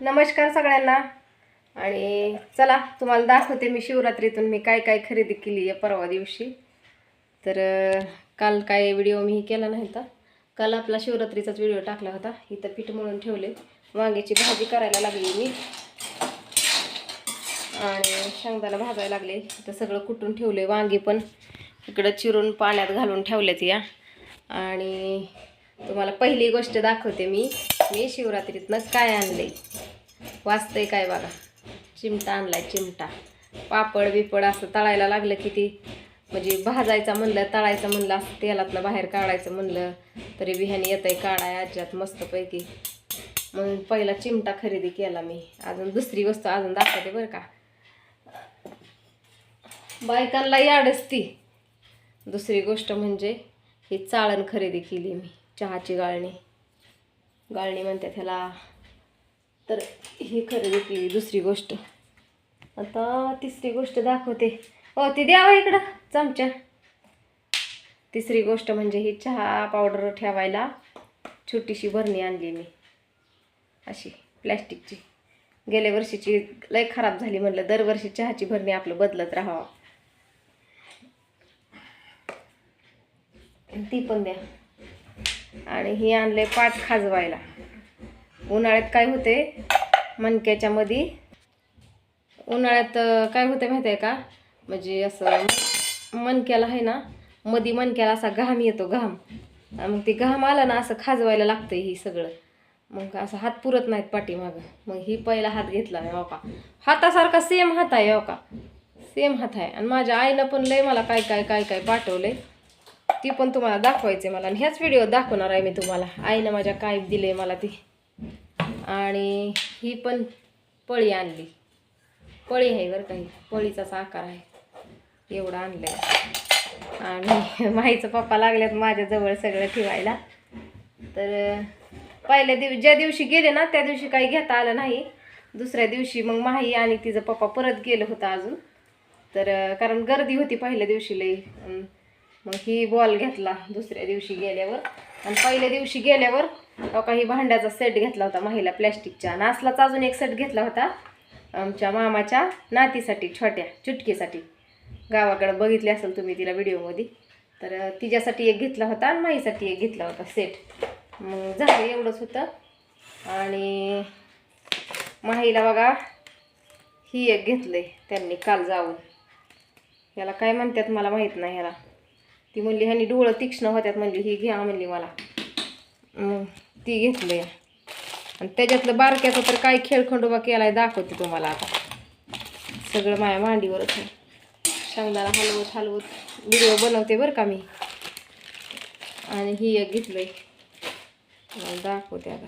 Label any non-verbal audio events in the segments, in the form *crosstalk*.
नमस्कार सगळ्यांना. आणि चला तुम्हाला दाखवते मी शिवरात्रीतून मी काय काय खरेदी केली आहे परवा दिवशी. तर काल काय व्हिडिओ मी केला नाही तर काल आपला शिवरात्रीचाच व्हिडिओ टाकला होता. इथं पीठ म्हणून ठेवले. वांग्याची भाजी करायला लागली मी. आणि शेंगदाणा भाजायला लागले. इथं सगळं कुटून ठेवले वांगी पण. इकडं चिरून पाण्यात घालून ठेवल्यात या. आणि तुम्हाला पहिली गोष्ट दाखवते मी. मी शिवरात्रीतनं काय आणले वाचतंय काय बघा? चिमटा आणलाय चिमटा. पापड बिपड असं तळायला लागलं की ती म्हणजे भाजायचा म्हणलं तळायचं म्हणलं असं तेलातनं बाहेर काढायचं म्हणलं तरी बिहानी येतंय काढाय आज्यात मस्तपैकी. म्हणून पहिला चिमटा खरेदी केला मी. अजून दुसरी वस्तू अजून दाखवते बरं का. बायकांना याडच ती दुसरी गोष्ट म्हणजे ही चाळण खरेदी केली मी चहाची गाळणी. गाळणी म्हणतात ह्याला. तर ही खरेदी केली दुसरी गोष्ट. आता तिसरी गोष्ट दाखवते. हो ती द्यावा इकडं चमचा. तिसरी गोष्ट म्हणजे ही चहा पावडर ठेवायला छोटीशी भरणी आणली मी. अशी प्लॅस्टिकची. गेल्या वर्षीची लय खराब झाली म्हटलं दरवर्षी चहाची भरणी आपलं बदलत राहावं. ती पण द्या. आणि ही आणले पाठ खाजवायला. उन्हाळ्यात काय होते? मणक्याच्या मध्ये उन्हाळ्यात काय होते माहिती आहे का? म्हणजे असं मणक्याला आहे ना मधी मणक्याला असा घाम येतो घाम. आणि मग ते घाम आला ना असं खाजवायला लागतं ही सगळं. मग असं हात पुरत नाहीत पाठीमागं. मग ही पहिला हात घेतला आहे का? हातासारखा सेम हात आहे हो का? सेम हात आहे. आणि माझ्या आईनं पण लय मला काय काय काय काय पाठवलंय. ती पण तुम्हाला दाखवायचे मला. आणि ह्याच व्हिडिओ दाखवणार आहे मी तुम्हाला. आईनं माझ्या काय दिले मला ती. आणि ही पण पळी आणली. पळी आहे बरं काही पळीचाच आकार आहे. एवढं आणलं आणि *laughs* माईचं पप्पा लागल्यात माझ्याजवळ सगळं ठेवायला. तर पहिल्या दिव ज्या दिवशी गेले ना त्या दिवशी काही घेता आलं नाही. दुसऱ्या दिवशी मग माही आणि तिचं पप्पा परत गेलं होतं अजून. तर कारण गर्दी होती पहिल्या दिवशी लई. मग ही बॉल घेतला दुसऱ्या दिवशी गेल्यावर. आणि पहिल्या दिवशी गेल्यावर तो काही भांड्याचा सेट घेतला होता महिला प्लॅस्टिकच्या आणि असलाच अजून एक सेट घेतला होता आमच्या मामाच्या नातीसाठी छोट्या चुटकीसाठी. गावाकडं बघितले असेल तुम्ही तिला व्हिडिओमध्ये तर तिच्यासाठी एक घेतला होता आणि माईसाठी एक घेतला होता सेट मग झालं एवढंच होतं. आणि माहीला बघा ही एक घेतलंय त्यांनी काल जाऊन. याला काय म्हणतात मला माहीत नाही ह्याला. ती म्हणली ह्यानी डोळं तीक्ष्ण होत्यात म्हणली ही घ्या म्हणली मला. ती घेतलं. या आणि त्याच्यातलं बारक्याचा तर काय खेळखंडोबा आहे दाखवते तुम्हाला आता. सगळं माझ्या मांडीवरच शेंगदाणा हलवत हलवत व्हिडिओ बनवते बरं का मी. आणि ही एक घेतलंय. मला दाखवते आता.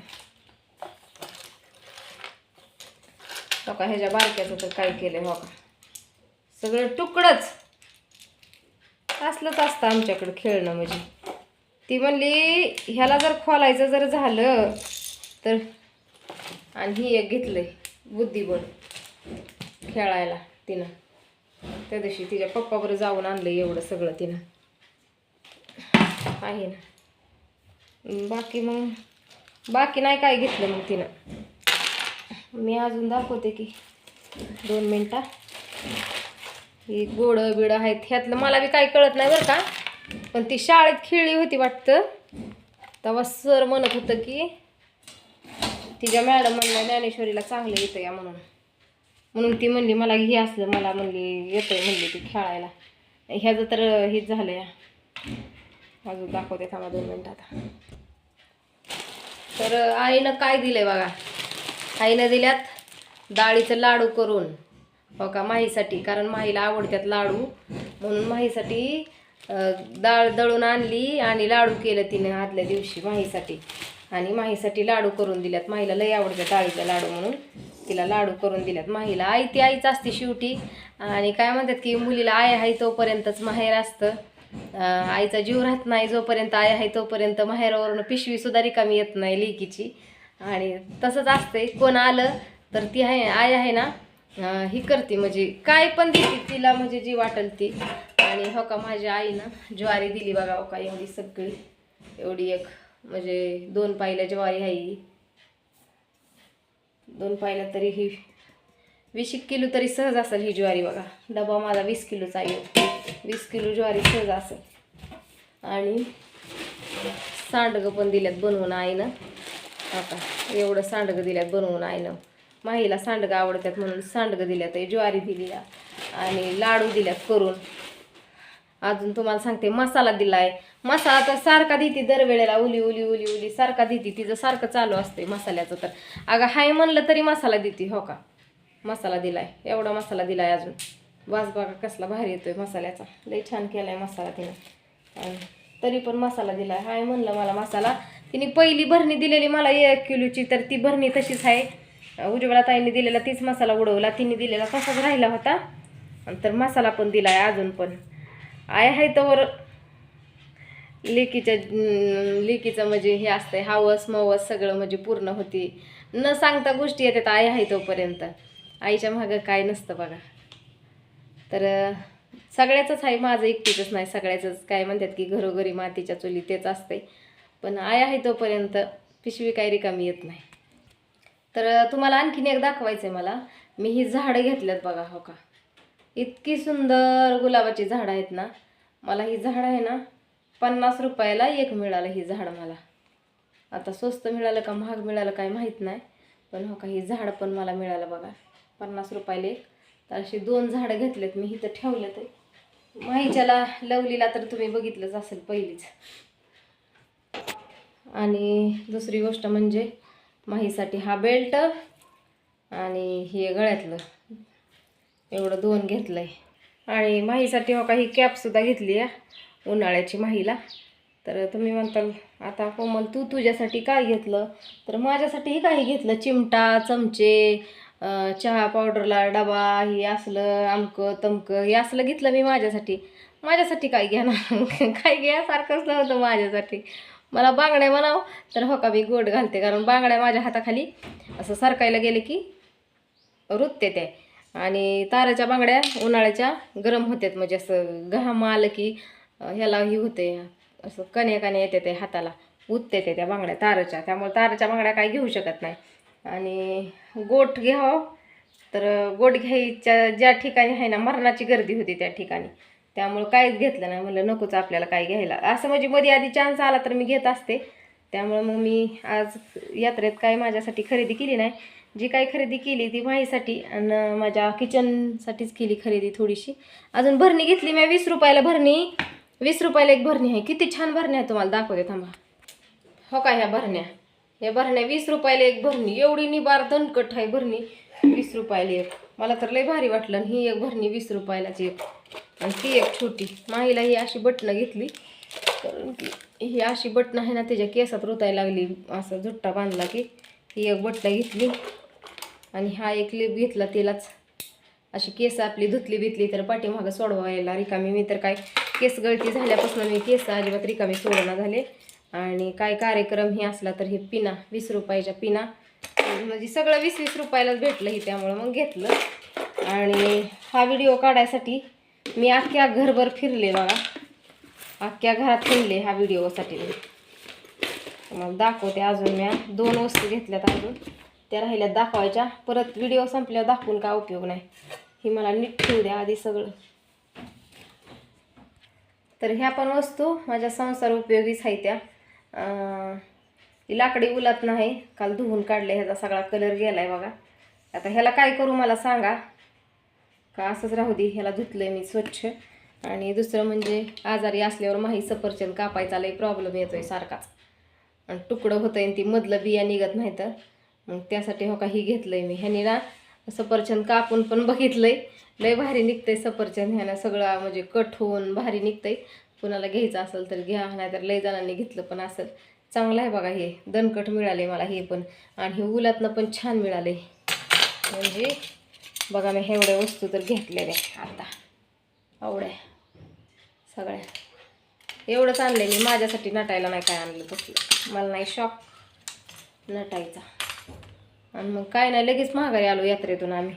हो का ह्याच्या बारक्याचं तर काय केलंय हो का सगळं तुकडंच. असलंच असतं आमच्याकडं खेळणं म्हणजे. ती म्हणली ह्याला जर खोलायचं जर झालं तर आणि ही एक घेतलंय बुद्धिबळ खेळायला तिनं. त्या दिवशी तिच्या पप्पाबरोबर जाऊन आणलं एवढं सगळं तिनं. आहे ना. बाकी मग बाकी नाही काय घेतलं मग तिनं. मी अजून दाखवते की दोन मिनटं. ही गोडं बिडं आहेत. ह्यातलं मला बी काही कळत नाही बरं का. पण ती शाळेत खेळली होती वाटतं. तेव्हा सर म्हणत होतं की तिच्या मॅडम म्हणल्या ज्ञानेश्वरीला चांगलं येतं या म्हणून. म्हणून ती म्हणली मला हे असलं मला म्हणली येतं म्हणली ती खेळायला. ह्याचं तर हेच झालं या. अजून दाखवते थांबा दोन मिनटात तर आईनं काय दिलं आहे बघा. आईनं दिल्यात डाळीचं लाडू करून. हो का? माहीसाठी. कारण माहीला आवडतात लाडू. म्हणून माहीसाठी डाळ दळून आणली आणि लाडू केलं तिने आदल्या दिवशी माहीसाठी. आणि माहीसाठी लाडू करून दिल्यात. माहीला लई आवडतात डाळीचा लाडू म्हणून. तिला लाडू करून दिल्यात. माहीला आई ती आईच असते शेवटी. आणि काय म्हणतात की मुलीला आय आहे तोपर्यंतच माहेर असतं. आईचा जीव राहत नाही जोपर्यंत आय आहे तोपर्यंत माहेरावरून पिशवीसुद्धा रिकामी येत नाही लेकीची. आणि तसंच असते कोण आलं तर ती आहे आय आहे ना ही करते म्हणजे काय पण देते तिला म्हणजे जी वाटेल ती. आणि हो का माझ्या आईनं ज्वारी दिली बघा हो का एवढी सगळी. एवढी एक म्हणजे दोन पाहिल्या ज्वारी आहे दोन पाहिल्या तरी ही वीस एक किलो तरी सहज असेल ही ज्वारी बघा. डबा माझा वीस किलोचा आहे. वीस किलो ज्वारी सहज असेल. आणि सांडगं पण दिल्यात बनवून आईनं. हो आता एवढं सांडगं दिल्यात बनवून आईनं. माहीला सांडगं आवडतात म्हणून सांडगं दिल्यात ज्वारी दिली आणि लाडू दिल्यात करून. अजून तुम्हाला सांगते मसाला दिलाय. मसाला तर सारखा देते दरवेळेला उली उली उली उली सारखा देते. तिचं सारखं चालू असते मसाल्याचं तर. अगं हाय म्हणलं तरी मसाला देते हो का? मसाला दिलाय एवढा मसाला दिलाय अजून. वास बघा कसला भारी येतोय मसाल्याचा. लई छान केलाय मसाला तिनं. तरी पण मसाला दिलाय. हाय म्हणलं मला मसाला. तिने पहिली भरणी दिलेली मला एक किलोची तर ती भरणी तशीच आहे. उज्ज्वला ताईंनी दिलेला तीच मसाला उडवला तिने दिलेला तसाच राहिला होता. तर मसाला पण दिला आहे अजून पण. आय आहे तर लेकीच्या लेकीचं म्हणजे हे असतंय हावस मवस सगळं म्हणजे पूर्ण होती. न सांगता गोष्टी येतात आई आहे तोपर्यंत. आईच्या मागं काय नसतं बघा. तर सगळ्याचंच आहे माझं एकटीचंच नाही सगळ्याचंच. काय म्हणतात की घरोघरी मातीच्या चुली तेच असते पण आई आहे तोपर्यंत पिशवी काही रिकामी येत नाही. तर तुम्हाला आणखीन एक दाखवायचं आहे मला. मी ही झाडं घेतल्यात बघा हो का. इतकी सुंदर गुलाबाची झाडं आहेत ना. मला ही झाडं आहे ना पन्नास रुपयाला एक मिळालं ही झाड मला. आता स्वस्त मिळालं का महाग मिळालं काय माहीत नाही. पण हो का ही झाड पण मला मिळालं बघा. पन्नास रुपयाला एक. तर अशी दोन झाडं घेतलेत मी इथं ठेवले ते माहीच्याला लवलीला तर तुम्ही बघितलंच असेल पहिलीच. आणि दुसरी गोष्ट म्हणजे माहीसाठी हा बेल्ट आणि हे गळ्यातलं. एवढं दोन घेतलं आहे आणि माहीसाठी हो का ही कॅपसुद्धा घेतली आहे उन्हाळ्याची माहीला. तर तुम्ही म्हणताल आता कोमल तू तुझ्यासाठी काय घेतलं? तर माझ्यासाठीही काही घेतलं. चिमटा चमचे चहा पावडरला डबा हे असलं अमकं तमकं हे असलं घेतलं मी माझ्यासाठी. माझ्यासाठी काय घ्या ना काय घ्यासारखंच नव्हतं माझ्यासाठी. मला बांगड्या म्हणाव तर हो का मी गोड घालते कारण बांगड्या माझ्या हाताखाली असं सरकायला गेले की रुतते ते. आणि ताराच्या बांगड्या उन्हाळ्याच्या गरम होत्यात म्हणजे असं घाम आलं की ह्याला ही होते असं कण्या कण्या येते ते हाताला उतते ते त्या बांगड्या ताराच्या त्यामुळे ताराच्या बांगड्या काही घेऊ शकत नाही. आणि गोठ घ्यावं. तर गोठ घ्यायच्या ज्या ठिकाणी आहे ना मरणाची गर्दी होती त्या ठिकाणी. त्यामुळं काहीच घेतलं नाही. म्हणलं नकोच आपल्याला काय घ्यायला. असं म्हणजे मध्ये आधी चान्स आला तर मी घेत असते. त्यामुळं मग मी आज यात्रेत काय माझ्यासाठी खरेदी केली नाही. जी काही खरेदी केली ती माहीसाठी आणि माझ्या किचनसाठीच केली खरेदी थोडीशी. अजून भरणी घेतली मी. वीस रुपयाला भरणी. वीस रुपयाला एक भरणी आहे. किती छान भरणी आहे तुम्हाला. दाखवते थांबा. हो का ह्या भरण्या? ह्या भरण्या वीस रुपयाला एक भरणी. एवढी निबार दणकट आहे भरणी. वीस रुपयाला एक. मला तर लय भारी वाटलं आणि ही एक भरणी वीस रुपयालाच एक. आणि ती एक छोटी. माहीला ही अशी बटणं घेतली. कारण की ही अशी बटणं आहे ना त्याच्या केसात रुतायला लागली. असं झुट्टा बांधला की ही एक बटणं घेतली. आणि हा एक लिप घेतला तिलाच. अशी केस आपली धुतली बितली तर पाठीमागं सोडवायला रिकामी. मी तर काय केस गळती झाल्यापासून मी केस अजिबात रिकामी सोडणं झाले. आणि काय कार्यक्रम हे असला तर हे पिना वीस रुपयाच्या पिना. म्हणजे सगळं वीस वीस रुपयालाच भेटलं ही त्यामुळं मग घेतलं. आणि हा व्हिडिओ काढायसाठी मी अख्ख्या घरभर फिरले बघा. अख्ख्या घरात फिरले ह्या व्हिडिओसाठी मी. तुम्हाला दाखवते अजून मी. दोन वस्तू घेतल्यात अजून. त्या राहिल्या दाखवायच्या. परत व्हिडिओ संपल्यावर दाखवून काय उपयोग नाही. ही मला नीट ठेवू द्या आधी सगळं. तर ह्या पण वस्तू माझ्या संसार उपयोगीच आहे त्या. ही लाकडी उलत नाही. काल धुवून काढले ह्याचा सगळा कलर गेला आहे बघा. आता ह्याला काय करू मला सांगा. का असंच राहू दे ह्याला धुतलंय मी स्वच्छ. आणि दुसरं म्हणजे आजारी असल्यावर माही सफरचंद कापायचा लई प्रॉब्लेम येतो आहे सारखाच. आणि तुकडं होतं आणि ती मधलं बिया निघत नाही तर मग त्यासाठी हो का ही आहे मी. ह्यानी ना सफरचंद कापून पण बघितलं आहे लई भारी निघतंय सफरचंद ह्यानं. सगळं म्हणजे कट होऊन भारी निघतंय. कुणाला घ्यायचं असेल तर घ्या नाहीतर लई जणांनी घेतलं पण असेल. चांगलं आहे बघा हे. दणकट मिळाले मला हे पण. आणि हे उलातनं पण छान मिळाले म्हणजे बघा मी एवढ्या वस्तू तर घेतलेल्या आता. एवढ्या सगळ्या एवढंच आणले मी. माझ्यासाठी नटायला नाही काय आणलं तसलं मला नाही शॉक नटायचा. आणि मग काय नाही लगेच महागारी आलो यात्रेतून आम्ही.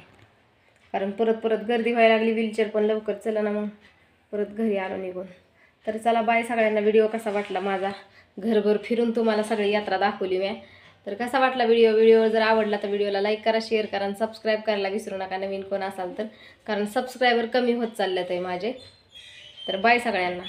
कारण परत परत गर्दी व्हायला लागली व्हीलचेअर पण लवकर चला ना मग. परत घरी आलो निघून. तर चला बाय सगळ्यांना. व्हिडिओ कसा वाटला माझा? घरभर फिरून तुम्हाला सगळी यात्रा दाखवली मी. तर कसा वाटला व्हिडिओ व्हिडिओ जर आवडला तर व्हिडिओला लाईक करा शेअर करा आणि सबस्क्राईब करायला विसरू नका. नवीन कोण असाल तर. कारण सबस्क्रायबर कमी होत चालल्यात आहे माझे. तर बाय सगळ्यांना.